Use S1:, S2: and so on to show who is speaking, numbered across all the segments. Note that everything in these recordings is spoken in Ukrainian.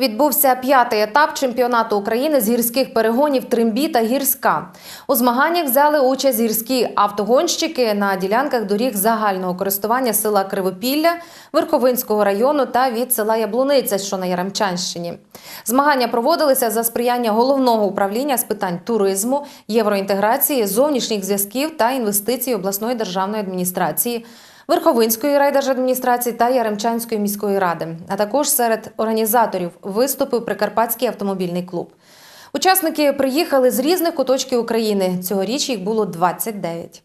S1: Відбувся п'ятий етап чемпіонату України з гірських перегонів Тримбі та Гірська. У змаганнях взяли участь гірські автогонщики на ділянках доріг загального користування села Кривопілля, Верховинського району та від села Яблуниця, що на Яремчанщині. Змагання проводилися за сприяння головного управління з питань туризму, євроінтеграції, зовнішніх зв'язків та інвестицій обласної державної адміністрації. Верховинської райдержадміністрації та Яремчанської міської ради, а також серед організаторів виступив Прикарпатський автомобільний клуб. Учасники приїхали з різних куточків України. Цьогоріч їх було 29.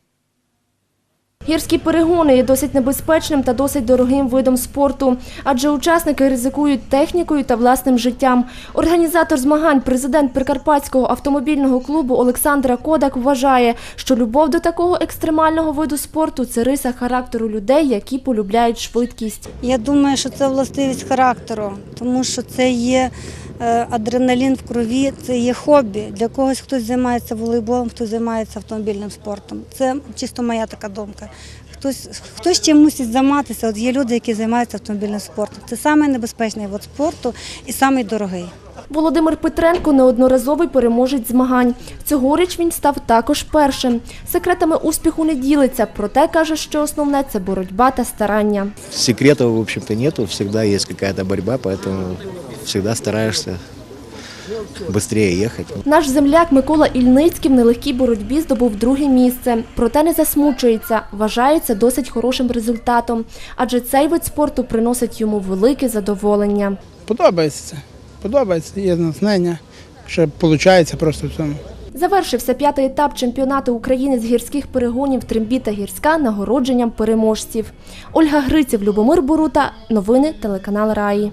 S2: Гірські перегони є досить небезпечним та досить дорогим видом спорту, адже учасники ризикують технікою та власним життям. Організатор змагань, президент Прикарпатського автомобільного клубу Олександра Кодак вважає, що любов до такого екстремального виду спорту це риса характеру людей, які полюбляють швидкість.
S3: Я думаю, що це властивість характеру, тому що це є адреналін в крові, це є хобі. Для когось хтось займається волейболом, хтось займається автомобільним спортом. Це чисто моя така думка. Хтось, хтось чим мусить займатися. От є люди, які займаються автомобільним спортом. Це найнебезпечний вид спорту і самий дорогий.
S2: Володимир Петренко неодноразовий переможець змагань. Цьогоріч він став також першим. Секретами успіху не ділиться, проте каже, що основне це боротьба та старання.
S4: Секретов, в общем-то, нету. Всегда есть какая-то борьба, поэтому всегда стараешься быстрее ехать.
S2: Наш земляк Микола Ільницький в нелегкій боротьбі здобув друге місце. Проте не засмучується. Вважає це досить хорошим результатом, адже цей вид спорту приносить йому велике задоволення.
S5: Подобається це. Подобається, є натхнення, що виходить просто в цьому.
S2: Завершився п'ятий етап чемпіонату України з гірських перегонів Трембі та Гірська нагородженням переможців. Ольга Гриців, Любомир Борута. Новини телеканал Раї.